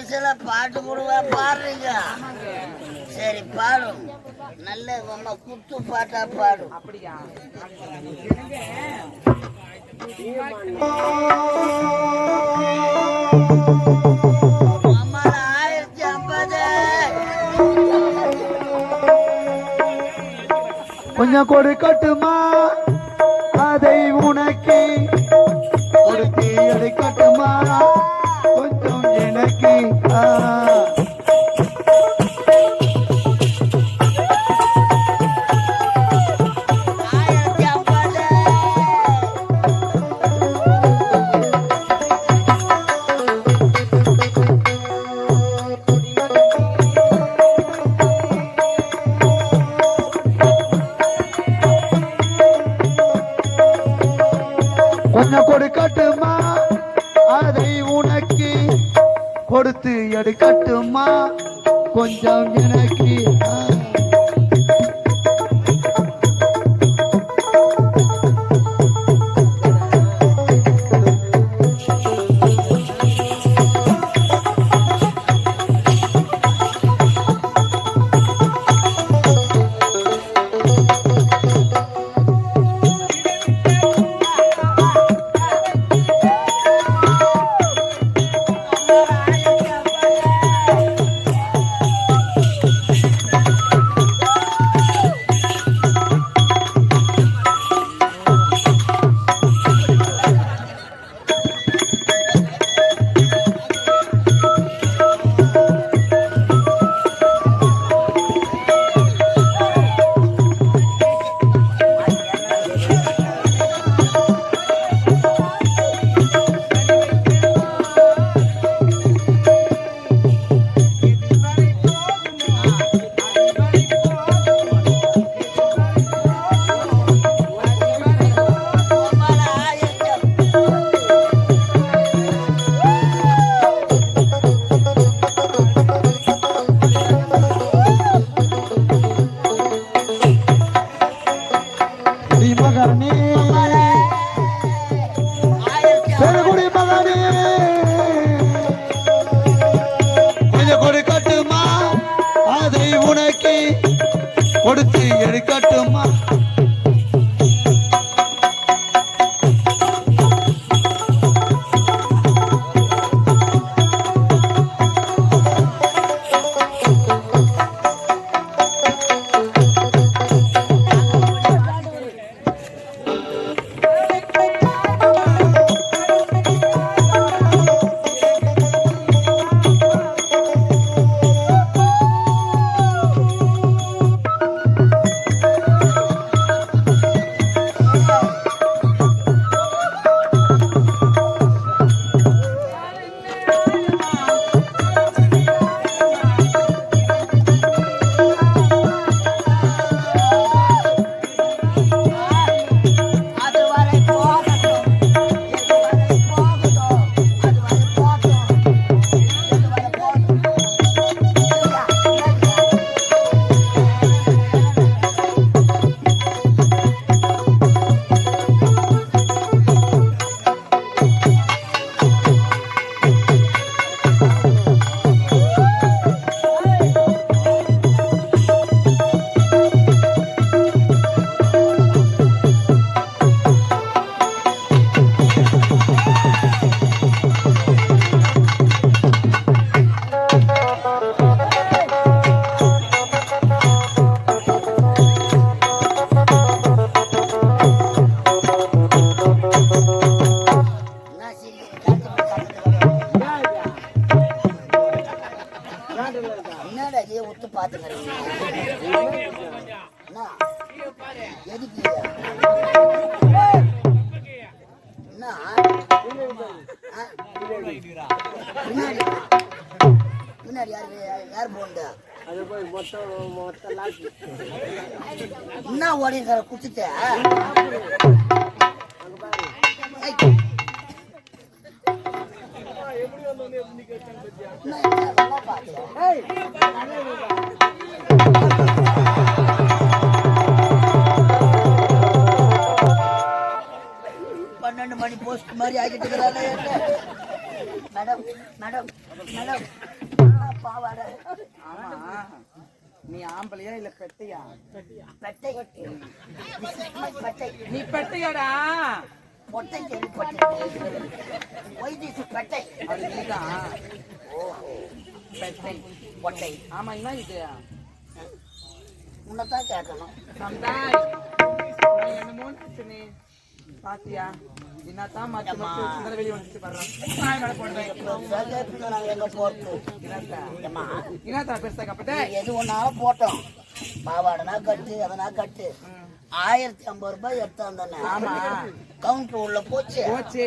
ஆபீஸ்ல பாட்டு போடுவா பாடுறீங்க. சரி பாடும் நல்ல ரொம்ப குத்து பாட்டா பாடும் அப்படியா ஆயிரத்தி ஐம்பது. கொஞ்சம் கொடுக்கட்டுமா கட்டுமா? எனக்கு பின்னாடி யாரு யார் போண்டு என்ன. என்ன இதெல்லாம் பாக்குற? பன்னெண்டு மணி போஸ்ட் மாதிரி ஆகிட்டு மேடம் மேடம் மேடம். பாவாடை. நீ ஆம்பளையா இல்ல பெட்டையா? பெட்டை. பெட்டை. நீ பெட்டையாடா? பொட்டை ஒய் திஸ் பெட்டை. அது நீதான் பெட்டை. பொட்டை. ஆமா என்ன இது? உன்னைத்தான் கேட்கணும். சம்தாய் என்னமோ நினைச்சனே பாத்தியா? என்னத்தான் மத்த மத்த வெளிய வந்துச்சு பாடுறான் எங்கே என்னத்தா பெருசா கப்பட்டே எது ஒன்றாலும் போட்டோம். பாவாடைனா கட்டு அதனா கட்டு. ஆயிரத்தி ஐம்பது ரூபாய் எடுத்தான் தானே ஆமா. கவுண்டர் உள்ள போச்சு. போச்சு.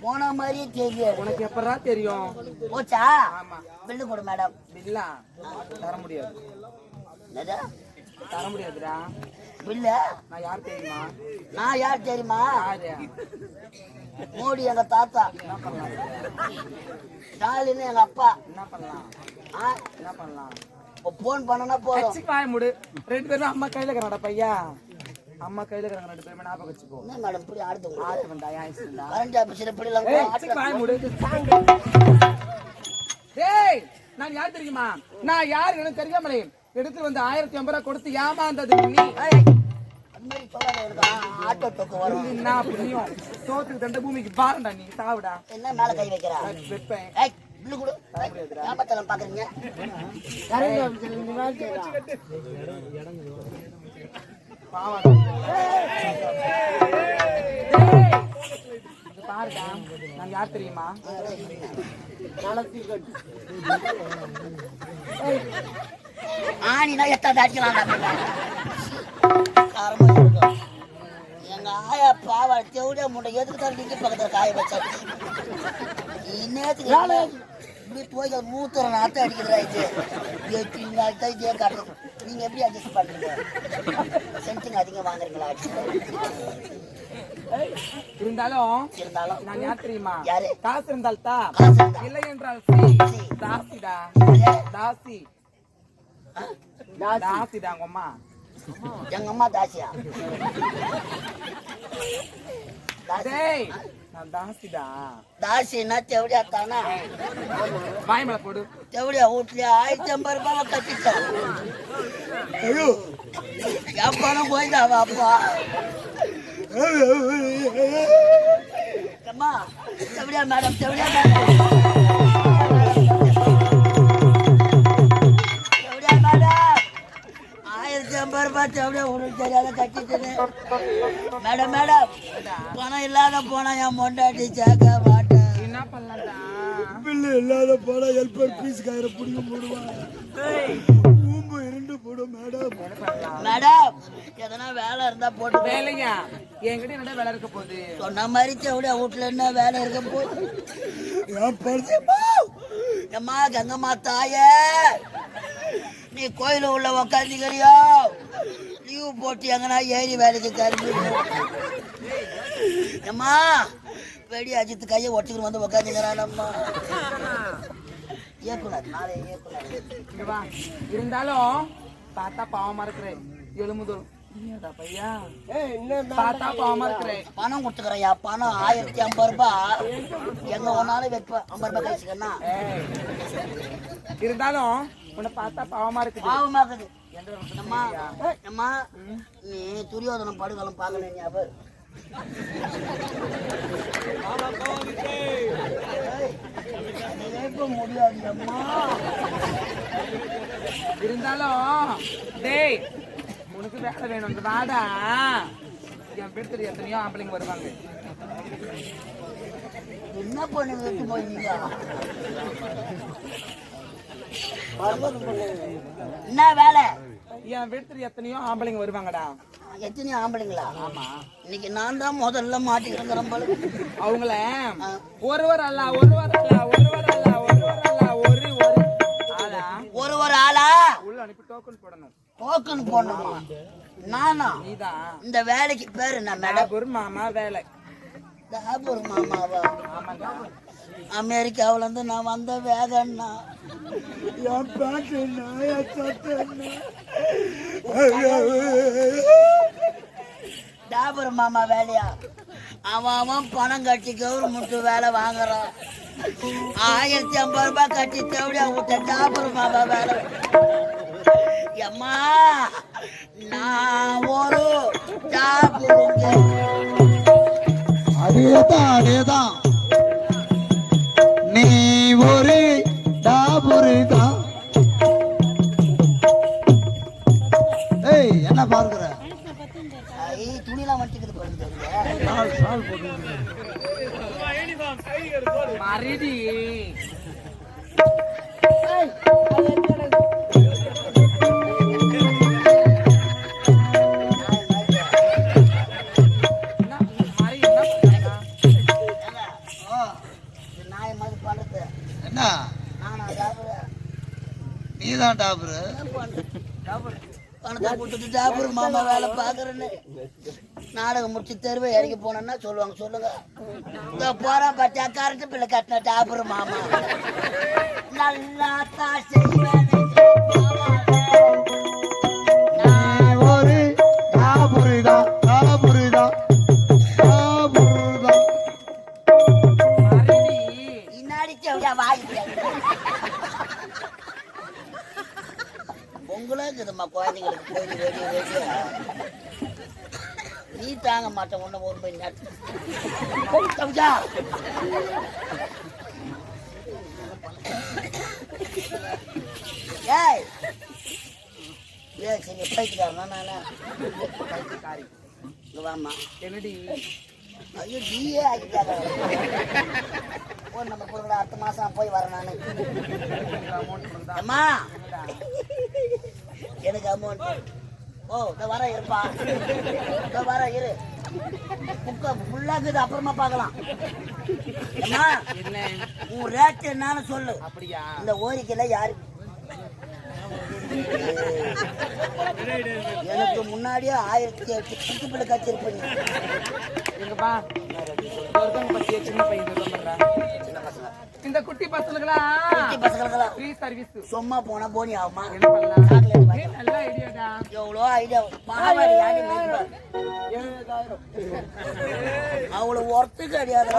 போன மாதிரியே தெரியாது உனக்கு எப்படா தெரியும்? போச்சா? ஆமா. பில்லு கொடு மேடம். பில்லா? தர முடியாது. என்னது? தர முடியாதுடா. பில்லு நான் யார் தெரியுமா? நான் யார் தெரியுமா? மோடி எங்க தாத்தா. ஸ்டாலின் எங்க அப்பா. என்ன பண்ணலாம்? ஆ? என்ன பண்ணலாம்? ஃபோன் பண்ணனா போதும். வாய முடு. ரெண்டு பேரும் அம்மா கையில இருக்கிறாடா பையா அம்மா கையில இருக்கிறாங்க ரெண்டு பேருமே ஞாபகம் வச்சுக்கோ. என்ன மேடம் இப்படி ஆடுது ஆட்டு வந்தா யாயிச்சுடா கரண்ட் ஆபீஸ்ல இப்படி எல்லாம் வாய முடு. டேய் நான் யார் தெரியுமா? நான் யார் எனக்கு தெரியாமலே எடுத்து வந்து ஆயிரத்தி ஐம்பது ரூபாய் கொடுத்து ஏமாந்தது நீ. ஆட்டோ வரும் என்ன புண்ணியம்? சோத்துக்கு தண்ட பூமிக்கு பாருடா நீ சாவுடா. என்ன மேல கை வைக்கிறா? வைப்பேன். பாருடா நான் யார் தெரியுமா? ஆணினா எத்தாந்து அடிக்கலாம் எங்க ஆயா பாவா தேவடியா முண்டை எதுக்கு தான் நீங்க பக்கத்துல காய வச்சாச்சு இன்னத்துக்கு இப்படி போய் மூத்தர நாத்த அடிக்கிறதா இது எட்டு நாள் இதே காட்டுறது நீங்க எப்படி அட்ஜஸ்ட் பண்றீங்க? சென்டிங் அதிகம் வாங்குறீங்களா? இருந்தாலும் இருந்தாலும். நான் யார் தெரியுமா? யாரு? காசு இருந்தால் தா. காசு இருந்தா. இல்லை என்றால் சி. தாசிடா. தாசி. உங்க அம்மா எங்க அம்மா தாசியா நான் தாசிடா தாசின்னா தேவடியா தானா வாய் மேல போடு தேவடியா வீட்லயே ஆயிரத்தி ஐம்பது ரூபாவை கட்டிட்டோம் ஐயோ என் பணம் போய்தாவா அப்பா அம்மா தேவடியா மேடம் தேவடியா மேடம் தெரியாத கட்டிட்டேன்னு மேடம் மேடம் பணம் இல்லாத போனா என் பொண்டாட்டி சேர்க்க மாட்டேன் என்ன பண்ணலாம்டா பில்லு இல்லாத போனா ஹெல்பர் பீஸ் காயிர பிடிக்க போடுவான் ஊம்பு இரண்டு போடும் மேடம். என்ன பண்ணலாம்? மேடம் எதனா வேலை இருந்தா போட்டு வே- வேலையா என்கிட்ட என்னடா வேலை இருக்க போகுது? சொன்ன மாதிரி தேவடியா வீட்டுல என்ன வேலை இருக்க போகுது? என் எம்மா கங்கம்மா தாயே. நீ கோயில உள்ள உக்காந்துக்கிறியோ? லீவு போட்டு எங்கன்னா ஏறி வேலைக்கு கிளம்பி எம்மா வெடி அஜித்து கையை ஒட்டிக்கிட்டு வந்து உக்காந்துக்கிறானம்மா இயக்குனர் நாளை வா. இருந்தாலும் பார்த்தா பாவமா இருக்கிறேன். பாவமா இருக்கிறேன். பணம் கொடுத்துக்கிறேன்யா பணம் ஆயிரத்தி ஐம்பது ரூபாய் எங்க ஒன்னாலும் வைப்பேன். ஐம்பது ரூபாய் கழிச்சுக்கண்ணா ஏய். இருந்தாலும் உன்னை பார்த்தா பாவமா இருக்குது. பாவமாக்குது அம்மா அம்மா நீ துரியோதனம் படுகளம் பார்க்கணும் ஞாபகம் முடியாது அம்மா. இருந்தாலும் டேய் உனக்கு வேலை வேணும் இந்த வாடா. என் பேர் தெரியும் எத்தனையோ ஆம்பளைங்க வருவாங்க. என்ன பண்ணி விட்டு போயிருந்தீங்க என்ன வேலை? என் வீட்டு தெரியும் எத்தனையோ ஆம்பளைங்க வருவாங்கடா. எத்தனை ஆம்பளைங்களா? ஆமா இன்னைக்கு நான் தான் முதல்ல மாட்டிக்கிறேன் போல. அவங்கள ஒருவர் அல்ல ஒருவர் அல்ல ஒருவர் அல்ல ஒருவர் அல்ல ஒரு ஒரு ஆளா ஒரு ஒரு ஆளா. உள்ள அனுப்பி டோக்கன் போடணும். டோக்கன் போடணுமா? நானா? நீதான் இந்த வேலைக்கு பேரு என்ன மேடம் ஒரு மாமா வேலை. தாபூர் மாமாவா? ஆமாடா அமெரிக்காவிலேருந்து நான் வந்த வேகன்னா என் பாட்டு என்ன என் சட்டை என்ன டாபர் மாமா வேலையா? அவன் அவன் பணம் கட்டி கவர்மெண்ட் வேலை வாங்குறான். ஆயிரத்தி ஐம்பது ரூபாய் கட்டி தேவையா விட்ட டாபர் மாமா வேலை. எம்மா நான் ஒரு டாபருங்க அதேதான் அதேதான். ஏய் பார்க்கிற ஐ துணிலாம் வட்டிக்குது பாருங்க மறதி கொடுத்துட்டு டாபர் மாமா வேலை பார்க்குறேன்னு. நாடகம் முடிச்சு தெருவை இறங்கி போனேன்னா சொல்லுவாங்க சொல்லுங்க. இந்த போறான் பார்த்தியா கரண்ட் பிள்ளை கட்டின டாபர் மாமா. நல்லா தான் செய்வேன். தாங்க ஒரு மணி நேரத்துக்கு ஏய் ஏய் சரி பைத்துக்காரனா என்னடி ஐயோ டிஏ ஆக்கிட்டாங்க போன் நம்பர் கொடுக்கல அடுத்த மாசம் போய் வரேன் நானு அமௌண்ட் அம்மா எனக்கு அமௌண்ட் ஓ இந்த வர இருப்பா இந்த வர இரு புக்க ஃபுல்லாக்குது அப்புறமா பார்க்கலாம். என்ன? உன் ரேட் என்னன்னு சொல்லு. அப்படியா? இந்த ஓரிக்கையில் யாரு? எனக்கு முன்னாடியே ஆயிரத்தி எட்டு குட்டி பிள்ளை எங்கப்பா ஒருத்தவங்க பத்திய சின்ன பையன் இந்த குட்டி பசங்களுக்கெல்லாம் குட்டி பசங்களுக்கெல்லாம் ஃப்ரீ சர்வீஸ் சும்மா போனா போனி ஆகுமா? என்ன பண்ணலாம்? சாக்லேட் வாங்கி நல்ல ஐடியாடா எவ்வளோ ஐடியா மாவாடி யாரு? அவ்வளோ ஒர்த்து கிடையாது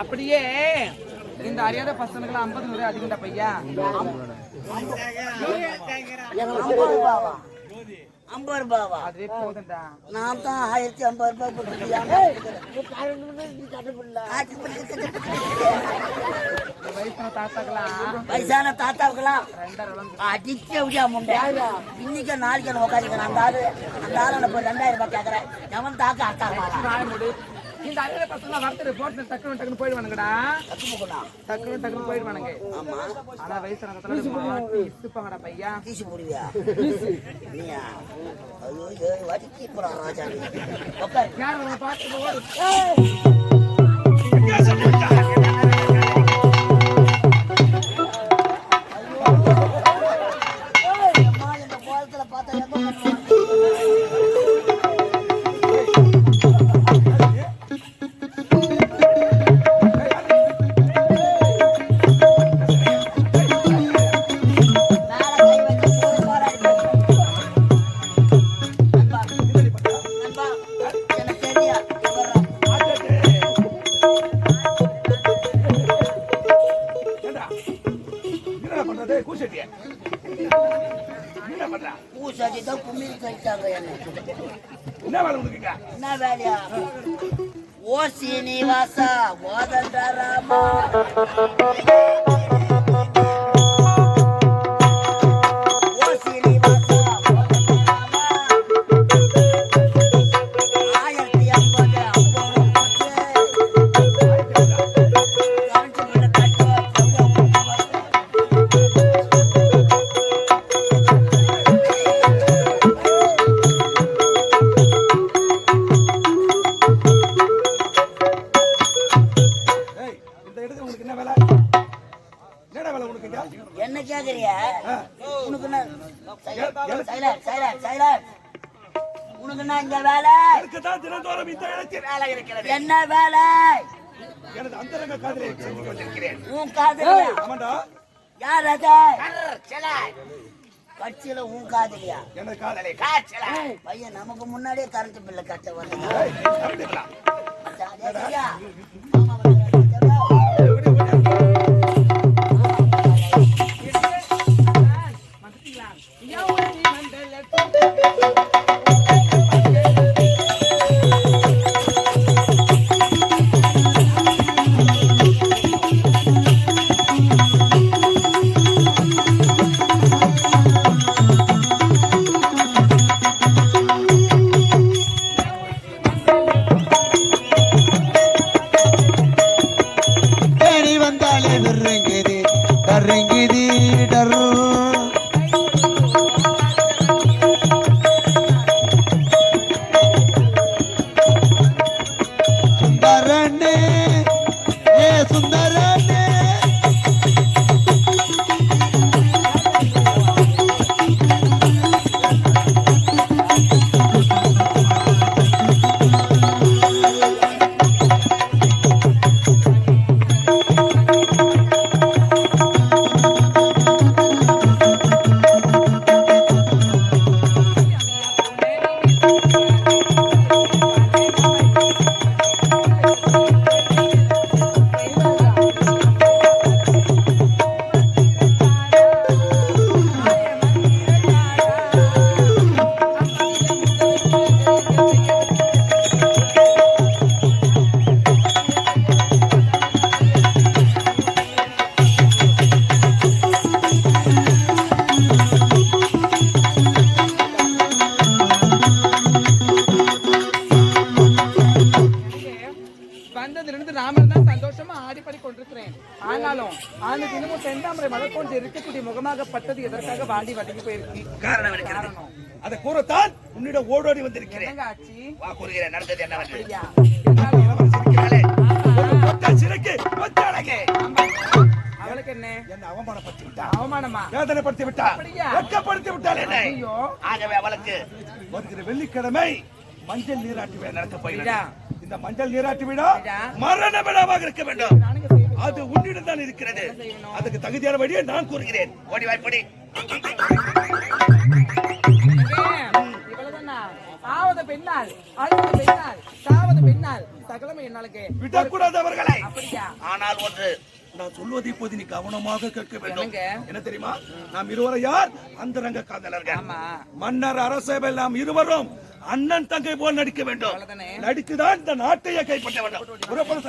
அப்படியே இந்த அறியாத பசங்களுக்கு ஐம்பது நூறு அதிகம்டா பையா. ஐம்பது ரூபாவா? ஐம்பது ரூபாவா? அதுவே போதும்டா. நான் தான் ஆயிரத்தி ஐம்பது ரூபாய் தாத்தாக்கெல்லாம் வயசான தாத்தாவுக்கெல்லாம் வந்து அடிச்சு விடியா முண்டை. இன்னைக்கு நாளைக்கு உட்காந்துக்கிறேன். அந்த ஆளு அந்த ஆளு ரெண்டாயிரம் ரூபாய் கேட்கறேன் எவன் தாக்க அக்கா இந்த அறியாத பசங்க வரத்துல போட்டு டக்குனு டக்குனு போயிடுவானுங்கடா. டக்குனு டக்குனு போயிடுவானுங்க. ஆமா ஆனா வயசுல காலத்துல மாட்டி இசுப்பாங்கடா பையா? கீசி போடுவியா? ஐயோ ஏழு வாட்டி கீப்பறான் ராஜா. யார் பார்த்து பூசாட்டி தான் கும்மியில் கழிச்சாங்க என்ன. என்ன வேலையா? ஓ சீனிவாசா ஓதண்டராமா ஓ வேலை இருக்கிறது. என்ன வேலை? உன் காதலியா? யார் அது? கட்சியில உன் காதலியா? காதலை பையன் நமக்கு முன்னாடியே கரண்ட் பில்ல கட்ட வந்து ஆனாலும் ஆண்டு தினமும் செந்தாமரை மலர் கொண்டு இருக்கக்கூடிய முகமாகப்பட்டது எதற்காக வாடி வதங்கி போயிருக்கு? காரணம் காரணம். அதை கூறத்தான் உன்னிடம் ஓடோடி வந்திருக்கிறேன். ஆச்சு? வா கூறுகிறேன். நடந்தது என்னவென்று. இருந்தாலும். அவளுக்கு என்ன? என்னை அவமானப்படுத்தி விட்டா? அவமானமா? வேதனைப்படுத்தி விட்டா? வெட்கப்படுத்தி விட்டாள் என்னை? ஐயோ. ஆகவே அவளுக்கு வருகிற வெள்ளிக்கிழமை மஞ்சள் நீராட்டு விழா நடக்க. இந்த மஞ்சள் நீராட்டு விழா. மரண விழாவாக இருக்க வேண்டும். அது உன்னிடம் தான் இருக்கிறது. அதுக்கு தகுதியான வழியை நான் கூறுகிறேன். ஓடி வாய்ப்படி ஆவத பெண்ணால் அழுத பெண்ணால் சாவத பெண்ணால் சகலமே என்னாலுக்கு விடக்கூடாது அவர்களை. அப்படியா? ஆனால் ஒன்று நான் சொல்வதை இப்போது நீ கவனமாக கேட்க வேண்டும்? என்ன தெரியுமா? நாம் இருவரும் யார்? அந்தரங்க காதலர்கள். மன்னர் அரசவை நாம் இருவரும் அண்ணன் தங்கை போல் நடிக்க வேண்டும். நடித்துதான் இந்த நாட்டையே கைப்பற்ற வேண்டும்.